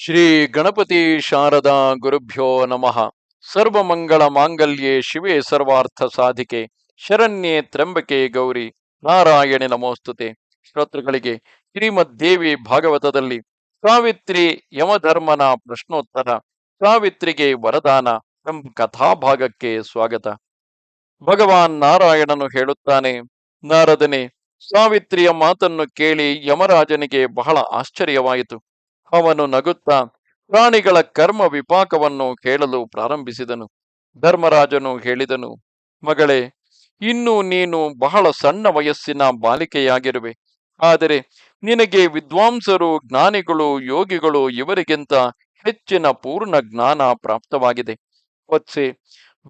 ಶ್ರೀ ಗಣಪತಿ ಶಾರದಾ ಗುರುಭ್ಯೋ ನಮಃ. ಸರ್ವಮಂಗಳ ಮಾಂಗಲ್ಯೆ ಶಿವೆ ಸರ್ವಾರ್ಥ ಸಾಧಿಕೆ. ಶರಣ್ಯೆ ತ್ರಂಬಕೆ ಗೌರಿ. ನಾರಾಯಣಿ ನಮೋಸ್ತುತೆ. ಶ್ರೋತೃಗಳಿಗೆ ಶ್ರೀಮದ್ ದೇವಿ ಭಾಗವತದಲ್ಲಿ ಸಾವಿತ್ರಿ ಯಮಧರ್ಮನ ಪ್ರಶ್ನೋತ್ತರ, ಸಾವಿತ್ರಿಗೆ ವರದಾನ ಎಂಬ ಕಥಾಭಾಗಕ್ಕೆ ಸ್ವಾಗತ. ಭಗವಾನ್ ನಾರಾಯಣನು ಹೇಳುತ್ತಾನೆ, ನಾರದನೆ, ಸಾವಿತ್ರಿಯ ಮಾತನ್ನು ಕೇಳಿ ಯಮರಾಜನಿಗೆ ಬಹಳ ಆಶ್ಚರ್ಯವಾಯಿತು. ಅವನು ನಗುತ್ತಾ ಪ್ರಾಣಿಗಳ ಕರ್ಮ ವಿಪಾಕವನ್ನು ಕೇಳಲು ಪ್ರಾರಂಭಿಸಿದನು. ಧರ್ಮರಾಜನು ಹೇಳಿದನು, ಮಗಳೇ, ಇನ್ನು ನೀನು ಬಹಳ ಸಣ್ಣ ವಯಸ್ಸಿನ ಬಾಲಿಕೆಯಾಗಿರುವೆ. ಆದರೆ ನಿನಗೆ ವಿದ್ವಾಂಸರು, ಜ್ಞಾನಿಗಳು, ಯೋಗಿಗಳು ಇವರಿಗಿಂತ ಹೆಚ್ಚಿನ ಪೂರ್ಣ ಜ್ಞಾನ ಪ್ರಾಪ್ತವಾಗಿದೆ. ವತ್ಸೆ,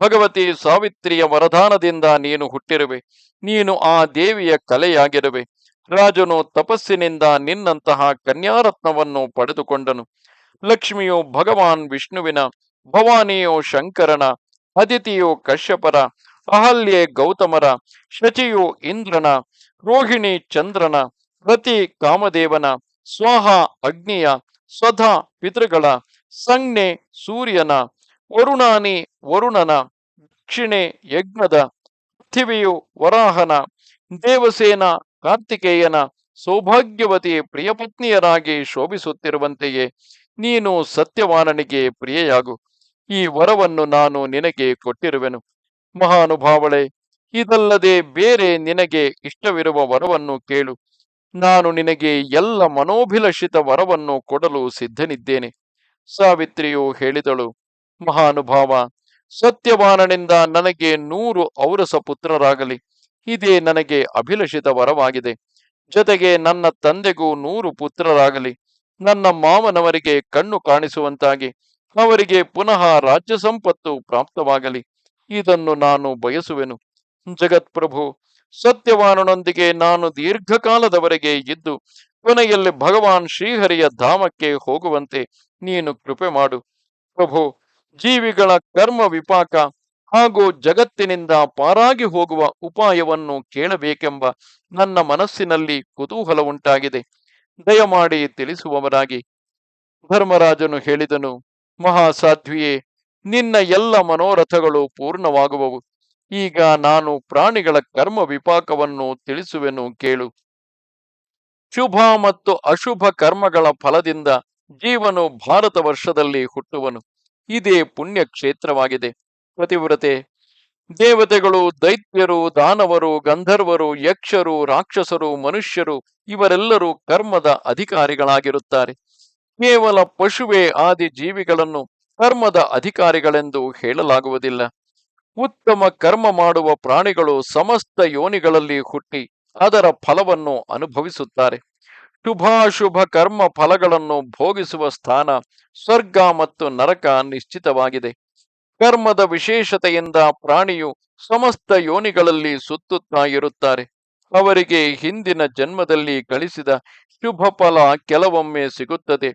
ಭಗವತಿ ಸಾವಿತ್ರಿಯ ವರದಾನದಿಂದ ನೀನು ಹುಟ್ಟಿರುವೆ. ನೀನು ಆ ದೇವಿಯ ಕಲೆಯಾಗಿರುವೆ. ರಾಜನು ತಪಸ್ಸಿನಿಂದ ನಿನ್ನಂತಹ ಕನ್ಯಾರತ್ನವನ್ನು ಪಡೆದುಕೊಂಡನು. ಲಕ್ಷ್ಮಿಯು ಭಗವಾನ್ ವಿಷ್ಣುವಿನ, ಭವಾನಿಯು ಶಂಕರನ, ಅದಿತಿಯು ಕಶ್ಯಪರ, ಅಹಲ್ಯೆ ಗೌತಮರ, ಶಚಿಯು ಇಂದ್ರನ, ರೋಹಿಣಿ ಚಂದ್ರನ ಪ್ರತಿ ಕಾಮದೇವನ, ಸ್ವಾಹ ಅಗ್ನಿಯ ಸ್ವಧ ಪಿತೃಗಳ, ಸಂಜ್ಞೆ ಸೂರ್ಯನ, ವರುಣಾನಿ ವರುಣನ, ದಕ್ಷಿಣೆ ಯಜ್ಞದ, ಪೃಥಿವಿಯು ವರಾಹನ, ದೇವಸೇನ ಕಾರ್ತಿಕೇಯನ ಸೌಭಾಗ್ಯವತಿ ಪ್ರಿಯಪತ್ನಿಯರಾಗಿ ಶೋಭಿಸುತ್ತಿರುವಂತೆಯೇ ನೀನು ಸತ್ಯವಾನನಿಗೆ ಪ್ರಿಯೆಯಾಗು. ಈ ವರವನ್ನು ನಾನು ನಿನಗೆ ಕೊಟ್ಟಿರುವೆನು. ಮಹಾನುಭಾವಳೆ, ಇದಲ್ಲದೆ ಬೇರೆ ನಿನಗೆ ಇಷ್ಟವಿರುವ ವರವನ್ನು ಕೇಳು. ನಾನು ನಿನಗೆ ಎಲ್ಲ ಮನೋಭಿಲಷಿತ ವರವನ್ನು ಕೊಡಲು ಸಿದ್ಧನಿದ್ದೇನೆ. ಸಾವಿತ್ರಿಯು ಹೇಳಿದಳು, ಮಹಾನುಭಾವ, ಸತ್ಯವಾನನಿಂದ ನನಗೆ ನೂರು ಔರಸ ಪುತ್ರರಾಗಲಿ. ಇದೇ ನನಗೆ ಅಭಿಲಷಿತ ವರವಾಗಿದೆ. ಜೊತೆಗೆ ನನ್ನ ತಂದೆಗೂ ನೂರು ಪುತ್ರರಾಗಲಿ. ನನ್ನ ಮಾವನವರಿಗೆ ಕಣ್ಣು ಕಾಣಿಸುವಂತಾಗಿ. ಅವರಿಗೆ ಪುನಃ ರಾಜ್ಯ ಸಂಪತ್ತು ಪ್ರಾಪ್ತವಾಗಲಿ. ಇದನ್ನು ನಾನು ಬಯಸುವೆನು. ಜಗತ್ಪ್ರಭು ಸತ್ಯವಾನನೊಂದಿಗೆ ನಾನು ದೀರ್ಘಕಾಲದವರೆಗೆ ಇದ್ದು, ಕೊನೆಯಲ್ಲಿ ಭಗವಾನ್ ಶ್ರೀಹರಿಯ ಧಾಮಕ್ಕೆ ಹೋಗುವಂತೆ ನೀನು ಕೃಪೆ ಮಾಡು. ಪ್ರಭು, ಜೀವಿಗಳ ಕರ್ಮ ವಿಪಾಕ ಹಾಗೂ ಜಗತ್ತಿನಿಂದ ಪಾರಾಗಿ ಹೋಗುವ ಉಪಾಯವನ್ನು ಕೇಳಬೇಕೆಂಬ ನನ್ನ ಮನಸ್ಸಿನಲ್ಲಿ ಕುತೂಹಲ ಉಂಟಾಗಿದೆ. ದಯಮಾಡಿ ತಿಳಿಸುವವರಾಗಿ. ಧರ್ಮರಾಜನು ಹೇಳಿದನು, ಮಹಾಸಾಧ್ವಿಯೇ, ನಿನ್ನ ಎಲ್ಲ ಮನೋರಥಗಳು ಪೂರ್ಣವಾಗುವವು. ಈಗ ನಾನು ಪ್ರಾಣಿಗಳ ಕರ್ಮ ವಿಪಾಕವನ್ನು ತಿಳಿಸುವೆನು ಕೇಳು. ಶುಭ ಮತ್ತು ಅಶುಭ ಕರ್ಮಗಳ ಫಲದಿಂದ ಜೀವನು ಭಾರತ ವರ್ಷದಲ್ಲಿ ಹುಟ್ಟುವನು. ಇದೇ ಪುಣ್ಯ ಕ್ಷೇತ್ರವಾಗಿದೆ ಪತಿವ್ರತೆ ದೇವತೆಗಳು, ದೈತ್ಯರು, ದಾನವರು, ಗಂಧರ್ವರು, ಯಕ್ಷರು, ರಾಕ್ಷಸರು, ಮನುಷ್ಯರು ಇವರೆಲ್ಲರೂ ಕರ್ಮದ ಅಧಿಕಾರಿಗಳಾಗಿರುತ್ತಾರೆ. ಕೇವಲ ಪಶುವೇ ಆದಿ ಜೀವಿಗಳನ್ನು ಕರ್ಮದ ಅಧಿಕಾರಿಗಳೆಂದು ಹೇಳಲಾಗುವುದಿಲ್ಲ. ಉತ್ತಮ ಕರ್ಮ ಮಾಡುವ ಪ್ರಾಣಿಗಳು ಸಮಸ್ತ ಯೋನಿಗಳಲ್ಲಿ ಹುಟ್ಟಿ ಅದರ ಫಲವನ್ನು ಅನುಭವಿಸುತ್ತಾರೆ. ಶುಭಾಶುಭ ಕರ್ಮ ಫಲಗಳನ್ನು ಭೋಗಿಸುವ ಸ್ಥಾನ ಸ್ವರ್ಗ ಮತ್ತು ನರಕ ನಿಶ್ಚಿತವಾಗಿದೆ. ಕರ್ಮದ ವಿಶೇಷತೆಯಿಂದ ಪ್ರಾಣಿಯು ಸಮಸ್ತ ಯೋನಿಗಳಲ್ಲಿ ಸುತ್ತುತ್ತಾ ಇರುತ್ತಾರೆ. ಅವರಿಗೆ ಹಿಂದಿನ ಜನ್ಮದಲ್ಲಿ ಗಳಿಸಿದ ಶುಭ ಫಲ ಕೆಲವೊಮ್ಮೆ ಸಿಗುತ್ತದೆ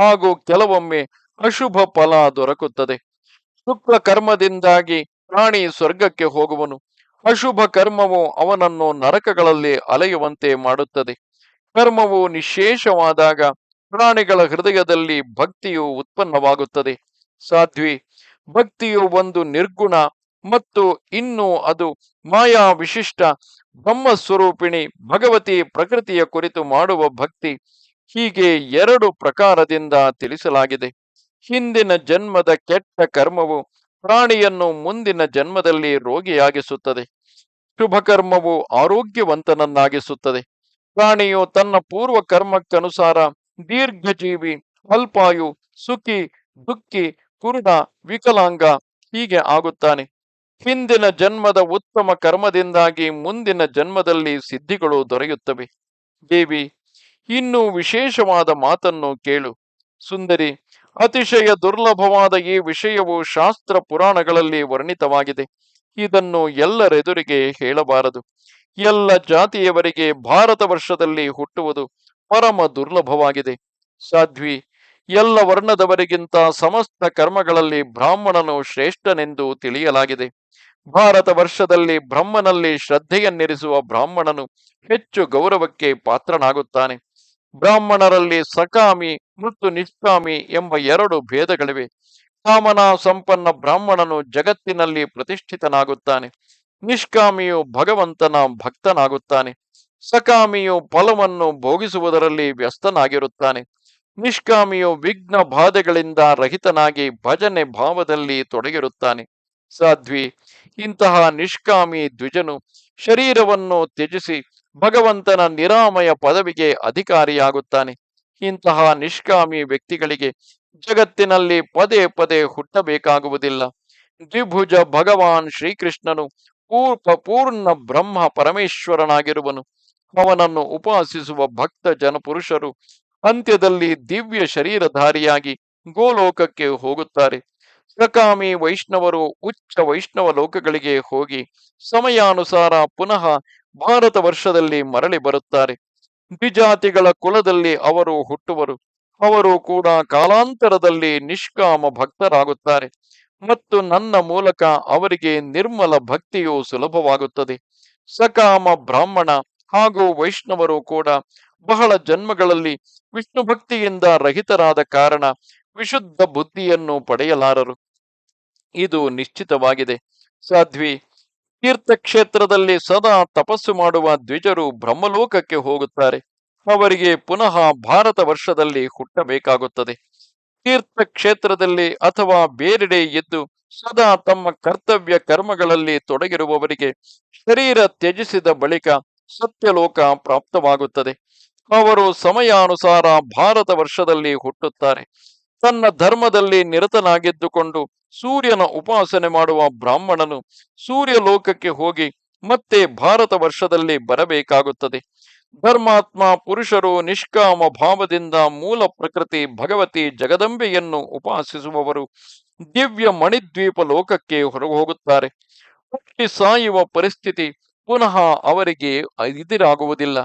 ಹಾಗೂ ಕೆಲವೊಮ್ಮೆ ಅಶುಭ ಫಲ ದೊರಕುತ್ತದೆ. ಶುಕ್ಲ ಕರ್ಮದಿಂದಾಗಿ ಪ್ರಾಣಿ ಸ್ವರ್ಗಕ್ಕೆ ಹೋಗುವನು. ಅಶುಭ ಕರ್ಮವು ಅವನನ್ನು ನರಕಗಳಲ್ಲಿ ಅಲೆಯುವಂತೆ ಮಾಡುತ್ತದೆ. ಕರ್ಮವು ನಿಶೇಷವಾದಾಗ ಪ್ರಾಣಿಗಳ ಹೃದಯದಲ್ಲಿ ಭಕ್ತಿಯು ಉತ್ಪನ್ನವಾಗುತ್ತದೆ. ಸಾಧ್ವಿ ಭಕ್ತಿಯು ಒಂದು ನಿರ್ಗುಣ ಮತ್ತು ಇನ್ನು ಅದು ಮಾಯಾ ವಿಶಿಷ್ಟ ಬ್ರಹ್ಮ ಸ್ವರೂಪಿಣಿ ಭಗವತಿ ಪ್ರಕೃತಿಯ ಕುರಿತು ಮಾಡುವ ಭಕ್ತಿ. ಹೀಗೆ ಎರಡು ಪ್ರಕಾರದಿಂದ ತಿಳಿಸಲಾಗಿದೆ. ಹಿಂದಿನ ಜನ್ಮದ ಕೆಟ್ಟ ಕರ್ಮವು ಪ್ರಾಣಿಯನ್ನು ಮುಂದಿನ ಜನ್ಮದಲ್ಲಿ ರೋಗಿಯಾಗಿಸುತ್ತದೆ. ಶುಭ ಕರ್ಮವು ಆರೋಗ್ಯವಂತನನ್ನಾಗಿಸುತ್ತದೆ. ಪ್ರಾಣಿಯು ತನ್ನ ಪೂರ್ವ ಕರ್ಮಕ್ಕನುಸಾರ ದೀರ್ಘಜೀವಿ, ಅಲ್ಪಾಯು ಸುಖಿ, ದುಃಖಿ ಕುರುಡ ವಿಕಲಾಂಗ ಹೀಗೆ ಆಗುತ್ತಾನೆ. ಹಿಂದಿನ ಜನ್ಮದ ಉತ್ತಮ ಕರ್ಮದಿಂದಾಗಿ ಮುಂದಿನ ಜನ್ಮದಲ್ಲಿ ಸಿದ್ಧಿಗಳು ದೊರೆಯುತ್ತವೆ. ದೇವಿ, ಇನ್ನೂ ವಿಶೇಷವಾದ ಮಾತನ್ನು ಕೇಳು. ಸುಂದರಿ, ಅತಿಶಯ ದುರ್ಲಭವಾದ ಈ ವಿಷಯವು ಶಾಸ್ತ್ರ ಪುರಾಣಗಳಲ್ಲಿ ವರ್ಣಿತವಾಗಿದೆ. ಇದನ್ನು ಎಲ್ಲರೆದುರಿಗೆ ಹೇಳಬಾರದು. ಎಲ್ಲ ಜಾತಿಯವರಿಗೆ ಭಾರತ ವರ್ಷದಲ್ಲಿ ಹುಟ್ಟುವುದು ಪರಮ ದುರ್ಲಭವಾಗಿದೆ. ಸಾಧ್ವಿ ಎಲ್ಲ ವರ್ಣದವರಿಗಿಂತ ಸಮಸ್ತ ಕರ್ಮಗಳಲ್ಲಿ ಬ್ರಾಹ್ಮಣನು ಶ್ರೇಷ್ಠನೆಂದು ತಿಳಿಯಲಾಗಿದೆ. ಭಾರತ ವರ್ಷದಲ್ಲಿ ಬ್ರಹ್ಮನಲ್ಲಿ ಶ್ರದ್ಧೆಯನ್ನಿರಿಸುವ ಬ್ರಾಹ್ಮಣನು ಹೆಚ್ಚು ಗೌರವಕ್ಕೆ ಪಾತ್ರನಾಗುತ್ತಾನೆ. ಬ್ರಾಹ್ಮಣರಲ್ಲಿ ಸಕಾಮಿ, ಮತ್ತು ನಿಷ್ಕಾಮಿ ಎಂಬ ಎರಡು ಭೇದಗಳಿವೆ. ಕಾಮನ ಸಂಪನ್ನ ಬ್ರಾಹ್ಮಣನು ಜಗತ್ತಿನಲ್ಲಿ ಪ್ರತಿಷ್ಠಿತನಾಗುತ್ತಾನೆ. ನಿಷ್ಕಾಮಿಯು ಭಗವಂತನ ಭಕ್ತನಾಗುತ್ತಾನೆ. ಸಕಾಮಿಯು ಫಲವನ್ನು ಭೋಗಿಸುವುದರಲ್ಲಿ ವ್ಯಸ್ತನಾಗಿರುತ್ತಾನೆ. ನಿಷ್ಕಾಮಿಯು ವಿಘ್ನ ಬಾಧೆಗಳಿಂದ ರಹಿತನಾಗಿ ಭಜನೆ ಭಾವದಲ್ಲಿ ತೊಡಗಿರುತ್ತಾನೆ. ಸಾಧ್ವಿ, ಇಂತಹ ನಿಷ್ಕಾಮಿ ದ್ವಿಜನು ಶರೀರವನ್ನು ತ್ಯಜಿಸಿ ಭಗವಂತನ ನಿರಾಮಯ ಪದವಿಗೆ ಅಧಿಕಾರಿಯಾಗುತ್ತಾನೆ. ಇಂತಹ ನಿಷ್ಕಾಮಿ ವ್ಯಕ್ತಿಗಳಿಗೆ ಜಗತ್ತಿನಲ್ಲಿ ಪದೇ ಪದೇ ಹುಟ್ಟಬೇಕಾಗುವುದಿಲ್ಲ. ದ್ವಿಭುಜ ಭಗವಾನ್ ಶ್ರೀಕೃಷ್ಣನು ಪೂರ್ವ ಪೂರ್ಣ ಬ್ರಹ್ಮ ಪರಮೇಶ್ವರನಾಗಿರುವನು. ಅವನನ್ನು ಉಪಾಸಿಸುವ ಭಕ್ತ ಜನಪುರುಷರು ಅಂತ್ಯದಲ್ಲಿ ದಿವ್ಯ ಶರೀರಧಾರಿಯಾಗಿ ಗೋಲೋಕಕ್ಕೆ ಹೋಗುತ್ತಾರೆ. ಸಕಾಮಿ ವೈಷ್ಣವರು ಉಚ್ಚ ವೈಷ್ಣವ ಲೋಕಗಳಿಗೆ ಹೋಗಿ ಸಮಯಾನುಸಾರ ಪುನಃ ಭಾರತ ವರ್ಷದಲ್ಲಿ ಮರಳಿ ಬರುತ್ತಾರೆ. ದ್ವಿಜಾತಿಗಳ ಕುಲದಲ್ಲಿ ಅವರು ಹುಟ್ಟುವರು. ಅವರು ಕೂಡ ಕಾಲಾಂತರದಲ್ಲಿ ನಿಷ್ಕಾಮ ಭಕ್ತರಾಗುತ್ತಾರೆ. ಮತ್ತು ನನ್ನ ಮೂಲಕ ಅವರಿಗೆ ನಿರ್ಮಲ ಭಕ್ತಿಯು ಸುಲಭವಾಗುತ್ತದೆ. ಸಕಾಮ ಬ್ರಾಹ್ಮಣ ಹಾಗೂ ವೈಷ್ಣವರು ಕೂಡ ಬಹಳ ಜನ್ಮಗಳಲ್ಲಿ ವಿಷ್ಣು ಭಕ್ತಿಯಿಂದ ರಹಿತರಾದ ಕಾರಣ ವಿಶುದ್ಧ ಬುದ್ಧಿಯನ್ನು ಪಡೆಯಲಾರರು. ಇದು ನಿಶ್ಚಿತವಾಗಿದೆ. ಸಾಧ್ವಿ, ತೀರ್ಥಕ್ಷೇತ್ರದಲ್ಲಿ ಸದಾ ತಪಸ್ಸು ಮಾಡುವ ದ್ವಿಜರು ಬ್ರಹ್ಮಲೋಕಕ್ಕೆ ಹೋಗುತ್ತಾರೆ. ಅವರಿಗೆ ಪುನಃ ಭಾರತ ವರ್ಷದಲ್ಲಿ ಹುಟ್ಟಬೇಕಾಗುತ್ತದೆ. ತೀರ್ಥಕ್ಷೇತ್ರದಲ್ಲಿ ಅಥವಾ ಬೇರೆಡೆ ಎದ್ದು ಸದಾ ತಮ್ಮ ಕರ್ತವ್ಯ ಕರ್ಮಗಳಲ್ಲಿ ತೊಡಗಿರುವವರಿಗೆ ಶರೀರ ತ್ಯಜಿಸಿದ ಬಳಿಕ ಸತ್ಯಲೋಕ ಪ್ರಾಪ್ತವಾಗುತ್ತದೆ. ಅವರು ಸಮಯಾನುಸಾರ ಭಾರತ ವರ್ಷದಲ್ಲಿ ಹುಟ್ಟುತ್ತಾರೆ. ತನ್ನ ಧರ್ಮದಲ್ಲಿ ನಿರತನಾಗಿದ್ದುಕೊಂಡು ಸೂರ್ಯನ ಉಪಾಸನೆ ಮಾಡುವ ಬ್ರಾಹ್ಮಣನು ಸೂರ್ಯ ಲೋಕಕ್ಕೆ ಹೋಗಿ ಮತ್ತೆ ಭಾರತ ವರ್ಷದಲ್ಲಿ ಬರಬೇಕಾಗುತ್ತದೆ. ಧರ್ಮಾತ್ಮ ಪುರುಷರು ನಿಷ್ಕಾಮ ಭಾವದಿಂದ ಮೂಲ ಪ್ರಕೃತಿ ಭಗವತಿ ಜಗದಂಬೆಯನ್ನು ಉಪಾಸಿಸುವವರು ದಿವ್ಯ ಮಣಿದ್ವೀಪ ಲೋಕಕ್ಕೆ ಹೊರಹೋಗುತ್ತಾರೆ ಹುಟ್ಟಿ ಸಾಯುವ ಪರಿಸ್ಥಿತಿ ಪುನಃ ಅವರಿಗೆ ಎದುರಾಗುವುದಿಲ್ಲ.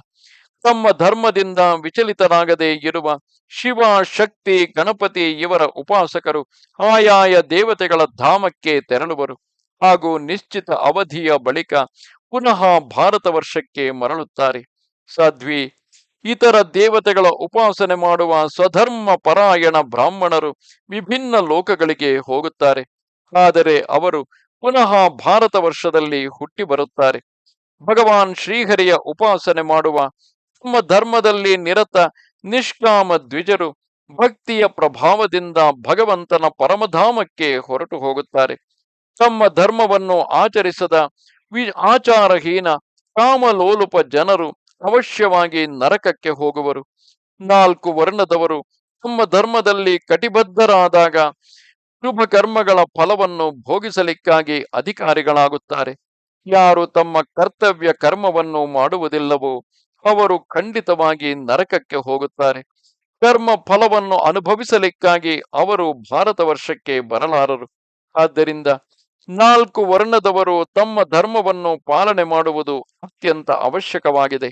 ತಮ್ಮ ಧರ್ಮದಿಂದ ವಿಚಲಿತನಾಗದೆ ಇರುವ ಶಿವ, ಶಕ್ತಿ, ಗಣಪತಿ ಇವರ ಉಪಾಸಕರು ಆಯಾಯ ದೇವತೆಗಳ ಧಾಮಕ್ಕೆ ತೆರಳುವರು. ಹಾಗೂ ನಿಶ್ಚಿತ ಅವಧಿಯ ಬಳಿಕ ಪುನಃ ಭಾರತ ವರ್ಷಕ್ಕೆ ಮರಳುತ್ತಾರೆ. ಸಾಧ್ವಿ ಇತರ ದೇವತೆಗಳ ಉಪಾಸನೆ ಮಾಡುವ ಸ್ವಧರ್ಮ ಪರಾಯಣ ಬ್ರಾಹ್ಮಣರು ವಿಭಿನ್ನ ಲೋಕಗಳಿಗೆ ಹೋಗುತ್ತಾರೆ. ಆದರೆ ಅವರು ಪುನಃ ಭಾರತ ವರ್ಷದಲ್ಲಿ ಹುಟ್ಟಿ ಬರುತ್ತಾರೆ ಭಗವಾನ್ ಶ್ರೀಹರಿಯ ಉಪಾಸನೆ ಮಾಡುವ ತಮ್ಮ ಧರ್ಮದಲ್ಲಿ ನಿರತ ನಿಷ್ಕಾಮ ದ್ವಿಜರು ಭಕ್ತಿಯ ಪ್ರಭಾವದಿಂದ ಭಗವಂತನ ಪರಮಧಾಮಕ್ಕೆ ಹೊರಟು ಹೋಗುತ್ತಾರೆ. ತಮ್ಮ ಧರ್ಮವನ್ನು ಆಚರಿಸದ ವಿ ಆಚಾರಹೀನ ಕಾಮಲೋಲುಪ ಜನರು ಅವಶ್ಯವಾಗಿ ನರಕಕ್ಕೆ ಹೋಗುವರು. ನಾಲ್ಕು ವರ್ಣದವರು ತಮ್ಮ ಧರ್ಮದಲ್ಲಿ ಕಟಿಬದ್ಧರಾದಾಗ ಶುಭ ಕರ್ಮಗಳ ಫಲವನ್ನು ಭೋಗಿಸಲಿಕ್ಕಾಗಿ ಅಧಿಕಾರಿಗಳಾಗುತ್ತಾರೆ. ಯಾರು ತಮ್ಮ ಕರ್ತವ್ಯ ಕರ್ಮವನ್ನು ಮಾಡುವುದಿಲ್ಲವೋ ಅವರು ಖಂಡಿತವಾಗಿ ನರಕಕ್ಕೆ ಹೋಗುತ್ತಾರೆ. ಕರ್ಮ ಫಲವನ್ನು ಅನುಭವಿಸಲಿಕ್ಕಾಗಿ ಅವರು ಭಾರತ ವರ್ಷಕ್ಕೆ ಬರಲಾರರು. ಆದ್ದರಿಂದ ನಾಲ್ಕು ವರ್ಣದವರು ತಮ್ಮ ಧರ್ಮವನ್ನು ಪಾಲನೆ ಮಾಡುವುದು ಅತ್ಯಂತ ಅವಶ್ಯಕವಾಗಿದೆ.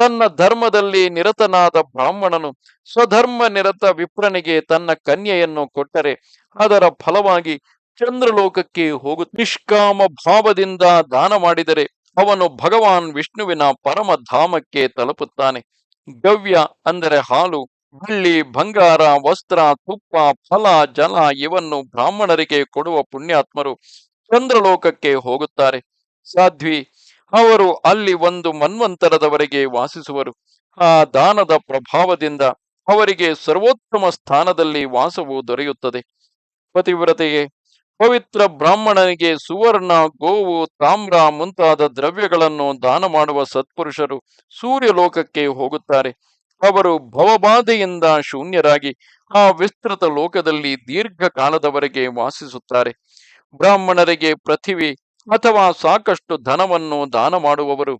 ತನ್ನ ಧರ್ಮದಲ್ಲಿ ನಿರತನಾದ ಬ್ರಾಹ್ಮಣನು ಸ್ವಧರ್ಮ ನಿರತ ವಿಪ್ರನಿಗೆ ತನ್ನ ಕನ್ಯೆಯನ್ನು ಕೊಟ್ಟರೆ ಅದರ ಫಲವಾಗಿ ಚಂದ್ರಲೋಕಕ್ಕೆ ಹೋಗು ನಿಷ್ಕಾಮ ಭಾವದಿಂದ ದಾನ ಮಾಡಿದರೆ ಅವನು ಭಗವಾನ್ ವಿಷ್ಣುವಿನ ಪರಮ ಧಾಮಕ್ಕೆ ತಲುಪುತ್ತಾನೆ. ಗವ್ಯ ಅಂದರೆ ಹಾಲು, ಬೆಳ್ಳಿ, ಬಂಗಾರ, ವಸ್ತ್ರ, ತುಪ್ಪ, ಫಲ, ಜಲ ಇವನ್ನು ಬ್ರಾಹ್ಮಣರಿಗೆ ಕೊಡುವ ಪುಣ್ಯಾತ್ಮರು ಚಂದ್ರಲೋಕಕ್ಕೆ ಹೋಗುತ್ತಾರೆ. ಸಾಧ್ವಿ, ಅವರು ಅಲ್ಲಿ ಒಂದು ಮನ್ವಂತರದವರೆಗೆ ವಾಸಿಸುವರು. ಆ ದಾನದ ಪ್ರಭಾವದಿಂದ ಅವರಿಗೆ ಸರ್ವೋತ್ತಮ ಸ್ಥಾನದಲ್ಲಿ ವಾಸವು ದೊರೆಯುತ್ತದೆ. ಪತಿವ್ರತೆಗೆ ಪವಿತ್ರ ಬ್ರಾಹ್ಮಣನಿಗೆ ಸುವರ್ಣ, ಗೋವು, ತಾಮ್ರ ಮುಂತಾದ ದ್ರವ್ಯಗಳನ್ನು ದಾನ ಮಾಡುವ ಸತ್ಪುರುಷರು ಸೂರ್ಯ ಲೋಕಕ್ಕೆ ಹೋಗುತ್ತಾರೆ. ಅವರು ಭವಬಾಧೆಯಿಂದ ಶೂನ್ಯರಾಗಿ ಆ ವಿಸ್ತೃತ ಲೋಕದಲ್ಲಿ ದೀರ್ಘಕಾಲದವರೆಗೆ ವಾಸಿಸುತ್ತಾರೆ. ಬ್ರಾಹ್ಮಣರಿಗೆ ಪೃಥಿವಿ ಅಥವಾ ಸಾಕಷ್ಟು ಧನವನ್ನು ದಾನ ಮಾಡುವವರು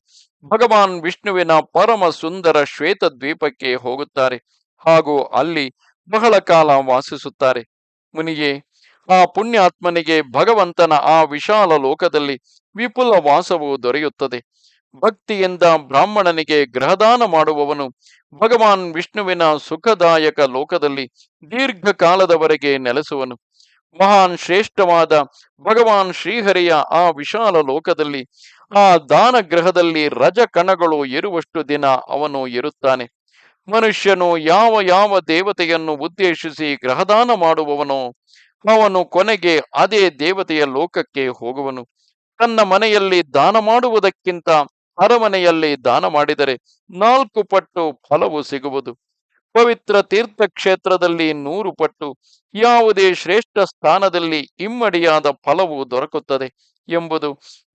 ಭಗವಾನ್ ವಿಷ್ಣುವಿನ ಪರಮ ಸುಂದರ ಶ್ವೇತ ದ್ವೀಪಕ್ಕೆ ಹೋಗುತ್ತಾರೆ ಹಾಗೂ ಅಲ್ಲಿ ಬಹಳ ಕಾಲ ವಾಸಿಸುತ್ತಾರೆ. ಮುನಿಗೆ ಆ ಪುಣ್ಯಾತ್ಮನಿಗೆ ಭಗವಂತನ ಆ ವಿಶಾಲ ಲೋಕದಲ್ಲಿ ವಿಪುಲ ವಾಸವು ದೊರೆಯುತ್ತದೆ. ಭಕ್ತಿಯಿಂದ ಬ್ರಾಹ್ಮಣನಿಗೆ ಗ್ರಹದಾನ ಮಾಡುವವನು ಭಗವಾನ್ ವಿಷ್ಣುವಿನ ಸುಖದಾಯಕ ಲೋಕದಲ್ಲಿ ದೀರ್ಘಕಾಲದವರೆಗೆ ನೆಲೆಸುವನು. ಮಹಾನ್ ಶ್ರೇಷ್ಠವಾದ ಭಗವಾನ್ ಶ್ರೀಹರಿಯ ಆ ವಿಶಾಲ ಲೋಕದಲ್ಲಿ ಆ ದಾನ ಗ್ರಹದಲ್ಲಿ ರಜ ಕಣಗಳು ಇರುವಷ್ಟು ದಿನ ಅವನು ಇರುತ್ತಾನೆ. ಮನುಷ್ಯನು ಯಾವ ಯಾವ ದೇವತೆಯನ್ನು ಉದ್ದೇಶಿಸಿ ಗ್ರಹದಾನ ಮಾಡುವವನೋ ಅವನು ಕೊನೆಗೆ ಅದೇ ದೇವತೆಯ ಲೋಕಕ್ಕೆ ಹೋಗುವನು. ತನ್ನ ಮನೆಯಲ್ಲಿ ದಾನ ಮಾಡುವುದಕ್ಕಿಂತ ಅರಮನೆಯಲ್ಲಿ ದಾನ ಮಾಡಿದರೆ ನಾಲ್ಕು ಪಟ್ಟು ಫಲವು ಸಿಗುವುದು. ಪವಿತ್ರ ತೀರ್ಥಕ್ಷೇತ್ರದಲ್ಲಿ ನೂರು ಪಟ್ಟು, ಯಾವುದೇ ಶ್ರೇಷ್ಠ ಸ್ಥಾನದಲ್ಲಿ ಇಮ್ಮಡಿಯಾದ ಫಲವು ದೊರಕುತ್ತದೆ ಎಂಬುದು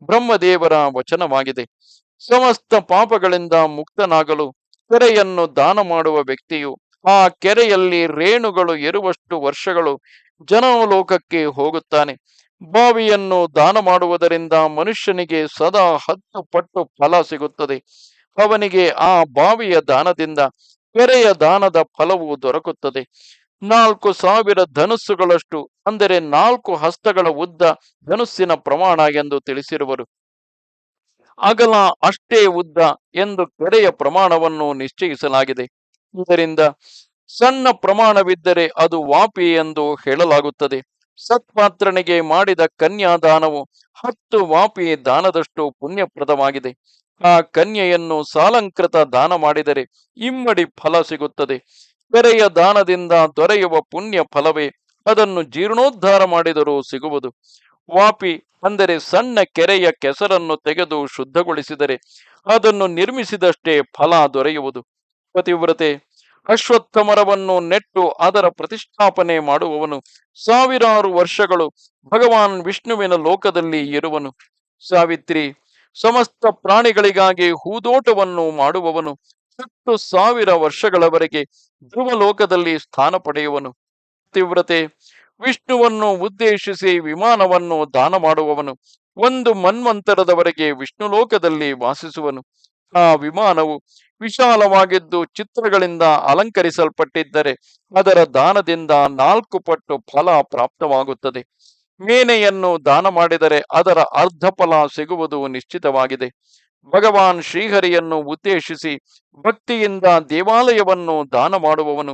ಬ್ರಹ್ಮದೇವರ ವಚನವಾಗಿದೆ. ಸಮಸ್ತ ಪಾಪಗಳಿಂದ ಮುಕ್ತನಾಗಲು ಕೆರೆಯನ್ನು ದಾನ ಮಾಡುವ ವ್ಯಕ್ತಿಯು ಆ ಕೆರೆಯಲ್ಲಿ ರೇಣುಗಳು ಇರುವಷ್ಟು ವರ್ಷಗಳು ಜನಲೋಕಕ್ಕೆ ಹೋಗುತ್ತಾನೆ. ಬಾವಿಯನ್ನು ದಾನ ಮಾಡುವುದರಿಂದ ಮನುಷ್ಯನಿಗೆ ಸದಾ ಹತ್ತು ಪಟ್ಟು ಫಲ ಸಿಗುತ್ತದೆ. ಅವನಿಗೆ ಆ ಬಾವಿಯ ದಾನದಿಂದ ಕೆರೆಯ ದಾನದ ಫಲವು ದೊರಕುತ್ತದೆ. ನಾಲ್ಕು ಸಾವಿರ ಧನುಸ್ಸುಗಳಷ್ಟು, ಅಂದರೆ ನಾಲ್ಕು ಹಸ್ತಗಳ ಉದ್ದ ಧನುಸ್ಸಿನ ಪ್ರಮಾಣ ಎಂದು ತಿಳಿಸಿರುವರು. ಅಗಲ ಅಷ್ಟೇ ಉದ್ದ ಎಂದು ಕೆರೆಯ ಪ್ರಮಾಣವನ್ನು ನಿಶ್ಚಯಿಸಲಾಗಿದೆ. ಇದರಿಂದ ಸಣ್ಣ ಪ್ರಮಾಣವಿದ್ದರೆ ಅದು ವಾಪಿ ಎಂದು ಹೇಳಲಾಗುತ್ತದೆ. ಸತ್ಪಾತ್ರನಿಗೆ ಮಾಡಿದ ಕನ್ಯಾದಾನವು ಹತ್ತು ವಾಪಿ ದಾನದಷ್ಟು ಪುಣ್ಯಪ್ರದವಾಗಿದೆ. ಆ ಕನ್ಯೆಯನ್ನು ಸಾಲಂಕೃತ ದಾನ ಮಾಡಿದರೆ ಇಮ್ಮಡಿ ಫಲ ಸಿಗುತ್ತದೆ. ಕೆರೆಯ ದಾನದಿಂದ ದೊರೆಯುವ ಪುಣ್ಯ ಫಲವೇ ಅದನ್ನು ಜೀರ್ಣೋದ್ಧಾರ ಮಾಡಿದರೂ ಸಿಗುವುದು. ವಾಪಿ ಅಂದರೆ ಸಣ್ಣ ಕೆರೆಯ ಕೆಸರನ್ನು ತೆಗೆದು ಶುದ್ಧಗೊಳಿಸಿದರೆ ಅದನ್ನು ನಿರ್ಮಿಸಿದಷ್ಟೇ ಫಲ ದೊರೆಯುವುದು. ಪತಿವ್ರತೆ ಅಶ್ವತ್ಥ ಮರವನ್ನು ನೆಟ್ಟು ಅದರ ಪ್ರತಿಷ್ಠಾಪನೆ ಮಾಡುವವನು. ಸಾವಿರಾರು ವರ್ಷಗಳು ಭಗವಾನ್ ವಿಷ್ಣುವಿನ ಲೋಕದಲ್ಲಿ ಇರುವನು. ಸಾವಿತ್ರಿ, ಸಮಸ್ತ ಪ್ರಾಣಿಗಳಿಗಾಗಿ ಹೂದೋಟವನ್ನು ಮಾಡುವವನು. ಹತ್ತು ಸಾವಿರ ವರ್ಷಗಳವರೆಗೆ ಧ್ರುವ ಲೋಕದಲ್ಲಿ ಸ್ಥಾನ ಪಡೆಯುವನು. ತೀವ್ರತೆ ವಿಷ್ಣುವನ್ನು ಉದ್ದೇಶಿಸಿ ವಿಮಾನವನ್ನು ದಾನ ಮಾಡುವವನು. ಒಂದು ಮನ್ವಂತರದವರೆಗೆ ವಿಷ್ಣು ಲೋಕದಲ್ಲಿ ವಾಸಿಸುವನು. ಆ ವಿಮಾನವು ವಿಶಾಲವಾಗಿದ್ದು ಚಿತ್ರಗಳಿಂದ ಅಲಂಕರಿಸಲ್ಪಟ್ಟಿದ್ದರೆ ಅದರ ದಾನದಿಂದ ನಾಲ್ಕು ಪಟ್ಟು ಫಲ ಪ್ರಾಪ್ತವಾಗುತ್ತದೆ. ಮೇನೆಯನ್ನು ದಾನ ಮಾಡಿದರೆ ಅದರ ಅರ್ಧ ಫಲ ಸಿಗುವುದು ನಿಶ್ಚಿತವಾಗಿದೆ. ಭಗವಾನ್ ಶ್ರೀಹರಿಯನ್ನು ಉದ್ದೇಶಿಸಿ ಭಕ್ತಿಯಿಂದ ದೇವಾಲಯವನ್ನು ದಾನ ಮಾಡುವವನು,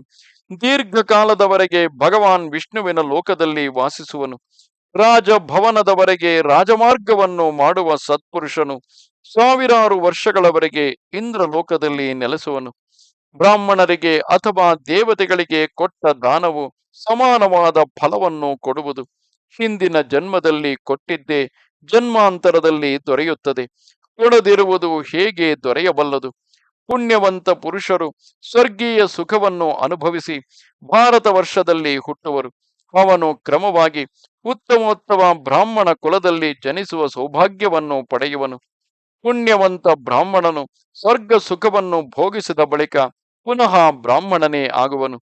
ದೀರ್ಘಕಾಲದವರೆಗೆ ಭಗವಾನ್ ವಿಷ್ಣುವಿನ ಲೋಕದಲ್ಲಿ ವಾಸಿಸುವನು, ರಾಜಭವನದವರೆಗೆ ರಾಜಮಾರ್ಗವನ್ನು ಮಾಡುವ ಸತ್ಪುರುಷನು ಸಾವಿರಾರು ವರ್ಷಗಳವರೆಗೆ ಇಂದ್ರ ಲೋಕದಲ್ಲಿ ನೆಲೆಸುವನು. ಬ್ರಾಹ್ಮಣರಿಗೆ ಅಥವಾ ದೇವತೆಗಳಿಗೆ ಕೊಟ್ಟ ದಾನವು ಸಮಾನವಾದ ಫಲವನ್ನು ಕೊಡುವುದು. ಹಿಂದಿನ ಜನ್ಮದಲ್ಲಿ ಕೊಟ್ಟಿದ್ದೇ ಜನ್ಮಾಂತರದಲ್ಲಿ ದೊರೆಯುತ್ತದೆ. ಕೊಡದಿರುವುದು ಹೇಗೆ ದೊರೆಯಬಲ್ಲದು? ಪುಣ್ಯವಂತ ಪುರುಷರು ಸ್ವರ್ಗೀಯ ಸುಖವನ್ನು ಅನುಭವಿಸಿ ಭಾರತ ವರ್ಷದಲ್ಲಿ ಹುಟ್ಟುವರು. ಅವನು ಕ್ರಮವಾಗಿ ಉತ್ತಮೋತ್ತಮ ಬ್ರಾಹ್ಮಣ ಕುಲದಲ್ಲಿ ಜನಿಸುವ ಸೌಭಾಗ್ಯವನ್ನು ಪಡೆಯುವನು. ಪುಣ್ಯವಂತ ಬ್ರಾಹ್ಮಣನು ಸ್ವರ್ಗ ಸುಖವನ್ನು ಭೋಗಿಸಿದ ಬಳಿಕ ಪುನಃ ಬ್ರಾಹ್ಮಣನೇ ಆಗುವನು.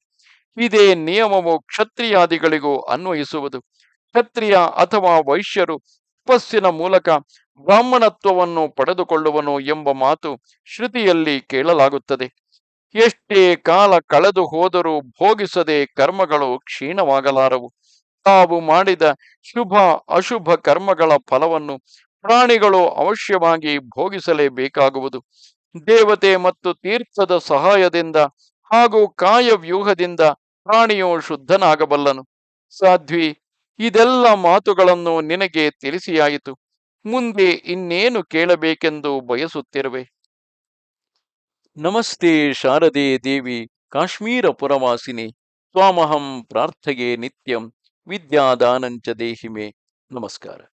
ಇದೇ ನಿಯಮವು ಕ್ಷತ್ರಿಯಾದಿಗಳಿಗೂ ಅನ್ವಯಿಸುವುದು. ಕ್ಷತ್ರಿಯ ಅಥವಾ ವೈಶ್ಯರು ತಪಸ್ಸಿನ ಮೂಲಕ ಬ್ರಾಹ್ಮಣತ್ವವನ್ನು ಪಡೆದುಕೊಳ್ಳುವನು ಎಂಬ ಮಾತು ಶ್ರುತಿಯಲ್ಲಿ ಕೇಳಲಾಗುತ್ತದೆ. ಎಷ್ಟೇ ಕಾಲ ಕಳೆದು ಹೋದರೂ ಭೋಗಿಸದೆ ಕರ್ಮಗಳು ಕ್ಷೀಣವಾಗಲಾರವು. ತಾವು ಮಾಡಿದ ಶುಭ ಅಶುಭ ಕರ್ಮಗಳ ಫಲವನ್ನು ಪ್ರಾಣಿಗಳು ಅವಶ್ಯವಾಗಿ ಭೋಗಿಸಲೇಬೇಕಾಗುವುದು. ದೇವತೆ ಮತ್ತು ತೀರ್ಥದ ಸಹಾಯದಿಂದ ಹಾಗೂ ಕಾಯವ್ಯೂಹದಿಂದ ಪ್ರಾಣಿಯು ಶುದ್ಧನಾಗಬಲ್ಲನು. ಸಾಧ್ವಿ, ಇದೆಲ್ಲ ಮಾತುಗಳನ್ನು ನಿನಗೆ ತಿಳಿಸಿಯಾಯಿತು. ಮುಂದೆ ಇನ್ನೇನು ಕೇಳಬೇಕೆಂದು ಬಯಸುತ್ತಿರುವೆ? ನಮಸ್ತೆ ಶಾರದೆ ದೇವಿ ಕಾಶ್ಮೀರ ಪುರವಾಸಿನಿ ತ್ವಾಮಹಂ ಪ್ರಾರ್ಥಗೆ ನಿತ್ಯಂ ವಿದ್ಯಾದಾನಂಚ ದೇಹಿಮೆ. ನಮಸ್ಕಾರ.